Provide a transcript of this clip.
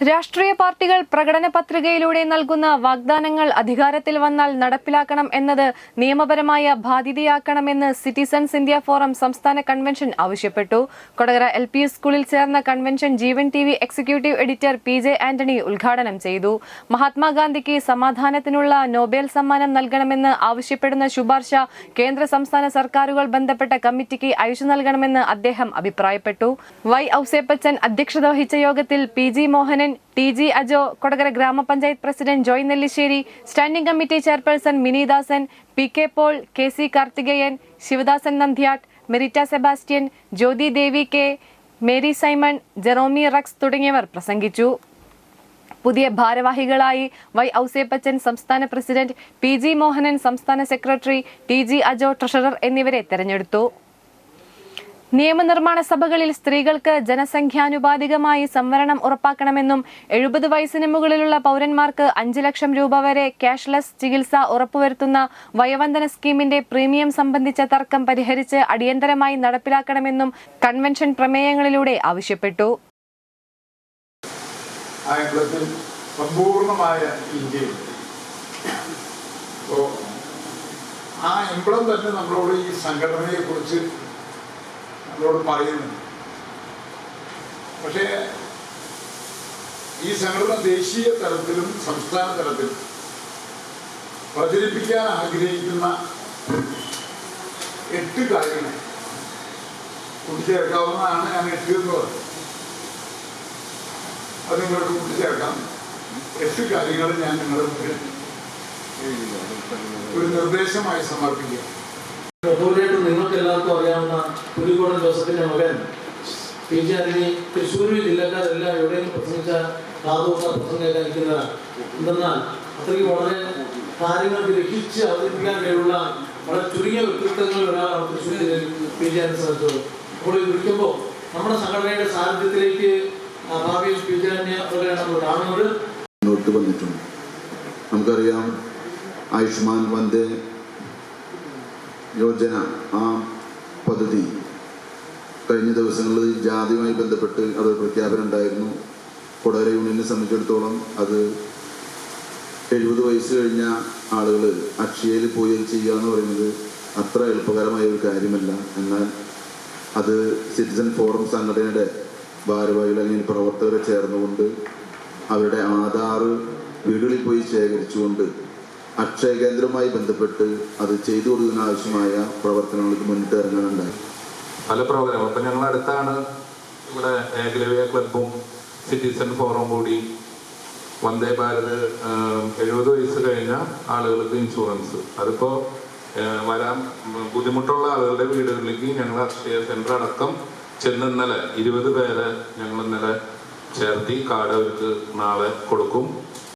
രാഷ്ട്രീയ പാർട്ടികൾ പ്രകടന പത്രികയിലൂടെ നൽകുന്ന വാഗ്ദാനങ്ങൾ അധികാരത്തിൽ വന്നാൽ നടപ്പിലാക്കണം എന്നത് നിയമപരമായ ബാധ്യതയാക്കണമെന്ന് സിറ്റിസൺസ് ഇന്ത്യ ഫോറം സംസ്ഥാന കൺവെൻഷൻ ആവശ്യപ്പെട്ടു. കൊടകര എൽ പി സ്കൂളിൽ ചേർന്ന convention Jeevan T executive editor P J Antony ഉദ്ഘാടനം ചെയ്തു. മഹാത്മാഗാന്ധിക്ക് സമാധാനത്തിനുള്ള നോബേൽ സമ്മാനം നൽകണമെന്ന് ആവശ്യപ്പെടുന്ന ശുപാർശ കേന്ദ്ര സംസ്ഥാന സർക്കാരുകൾ ബന്ധപ്പെട്ട കമ്മിറ്റിക്ക് അയച്ചു നൽകണമെന്ന് അദ്ദേഹം അഭിപ്രായപ്പെട്ടു. വൈ ഔസേപ്പച്ചൻ അധ്യക്ഷത വഹിച്ച യോഗത്തിൽ P G Mohanan T G Ajo Kodakara Gramapanchayat president Joy Nellissery standing committee chairperson Minidasan P K Paul K C Karthikeyan Sivadasan Nandyatt Meritta Sebastian Jyothi Devi K Mary Simon Jeromy Rex തുടങ്ങിയവർ പ്രസംഗിച്ചു. പുതിയ ഭാരവാഹികളായി Y Ouseppachan സംസ്ഥാന president P G Mohanan സംസ്ഥാന secretary T G Ajo treasurer എന്നിവരെ തെരഞ്ഞെടുത്തു. നിയമനിർമ്മാണ സഭകളിൽ സ്ത്രീകൾക്ക് ജനസംഖ്യാനുപാതികമായി സംവരണം ഉറപ്പാക്കണമെന്നും എഴുപത് വയസ്സിന് മുകളിലുള്ള പൗരന്മാർക്ക് അഞ്ച് ലക്ഷം രൂപ വരെ ക്യാഷ്ലെസ് ചികിത്സ ഉറപ്പുവരുത്തുന്ന വയോവന്ദന സ്കീമിന്റെ പ്രീമിയം സംബന്ധിച്ച തർക്കം പരിഹരിച്ച് അടിയന്തരമായി നടപ്പിലാക്കണമെന്നും കൺവെൻഷൻ പ്രമേയങ്ങളിലൂടെ ആവശ്യപ്പെട്ടു. ആ എംബ്ലം തന്നെ നമ്മളോട് ഈ സംഘടനയെ കുറിച്ച് നമ്മളോട് പറയുന്നത് പക്ഷേ ഈ സംഘടന ദേശീയ തലത്തിലും സംസ്ഥാന തലത്തിലും പ്രചരിപ്പിക്കാൻ ആഗ്രഹിക്കുന്ന എട്ട് കാര്യങ്ങൾ കൂട്ടിച്ചേർക്കാവുന്നതാണ് ഞാൻ എട്ട് എന്ന് പറഞ്ഞത്. അത് നിങ്ങൾക്ക് കൂട്ടിച്ചേർക്കാം. എട്ട് കാര്യങ്ങൾ ഞാൻ നിങ്ങളുടെ ഒരു നിർദ്ദേശമായി സമർപ്പിക്കുക പുലിക്കോടൻ ജോസഫിന്റെ മകൻ. പി ജി ആന്റണി തൃശ്ശൂരിൽ ജില്ലക്കാരെല്ലാം എവിടെയും പ്രസംഗിച്ച കാതോക്ക പ്രസംഗം നിൽക്കുന്നവരാണ് എന്തെന്നാൽ അത്രയ്ക്ക് വളരെ കാര്യങ്ങൾ ഗ്രഹിച്ച് അവതരിപ്പിക്കാൻ കഴിവുള്ള വളരെ ചുരുങ്ങിയ വ്യക്തിത്വങ്ങളിൽ ഒരാളാണ് തൃശ്ശൂർ ജില്ലയിൽ പി ജി ആന്റണി സാധിച്ചത് അപ്പോൾ ഇത് വിളിക്കുമ്പോൾ നമ്മുടെ സംഘടനയുടെ സാന്നിധ്യത്തിലേക്ക് ഭാവിയിൽ പി ജി ആന്റണി അവരെയാണ് വന്നിട്ടുണ്ട്. നമുക്കറിയാം ആയുഷ്മാൻ വന്ദേ യോജന ആ പദ്ധതി. കഴിഞ്ഞ ദിവസങ്ങളിൽ ജാതിയുമായി ബന്ധപ്പെട്ട് അത് പ്രഖ്യാപനം ഉണ്ടായിരുന്നു. കൊടകര യൂണിയനെ സംബന്ധിച്ചിടത്തോളം അത് എഴുപത് വയസ്സ് കഴിഞ്ഞ ആളുകൾ അക്ഷയയിൽ പോയി ചെയ്യുക എന്ന് പറയുന്നത് അത്ര എളുപ്പകരമായ ഒരു കാര്യമല്ല. എന്നാൽ അത് സിറ്റിസൺ ഫോറം സംഘടനയുടെ ഭാരവാഹികൾ അല്ലെങ്കിൽ പ്രവർത്തകരെ ചേർന്നുകൊണ്ട് അവരുടെ ആധാർ വീടുകളിൽ പോയി ശേഖരിച്ചുകൊണ്ട് അക്ഷയ കേന്ദ്രവുമായി ബന്ധപ്പെട്ട് അത് ചെയ്തു കൊടുക്കുന്ന ആവശ്യമായ പ്രവർത്തനങ്ങൾക്ക് മുന്നിട്ട് ഇറങ്ങാനുണ്ടായി. പല പ്രോഗ്രാം അപ്പം ഞങ്ങൾ അടുത്താണ് ഇവിടെ ഏകലവ്യ ക്ലബും സിറ്റിസൺ ഫോറം കൂടി വന്ദേ ഭാരത് എഴുപത് വയസ്സ് കഴിഞ്ഞ ആളുകൾക്ക് ഇൻഷുറൻസ്. അതിപ്പോൾ വരാൻ ബുദ്ധിമുട്ടുള്ള ആളുകളുടെ വീടുകളിലേക്ക് ഞങ്ങൾ അക്ഷയ സെന്റർ അടക്കം ചെന്ന് ഇന്നലെ ഇരുപത് പേരെ ഞങ്ങൾ ഇന്നലെ ചേർത്തി കാർഡ് അവർക്ക് നാളെ കൊടുക്കും.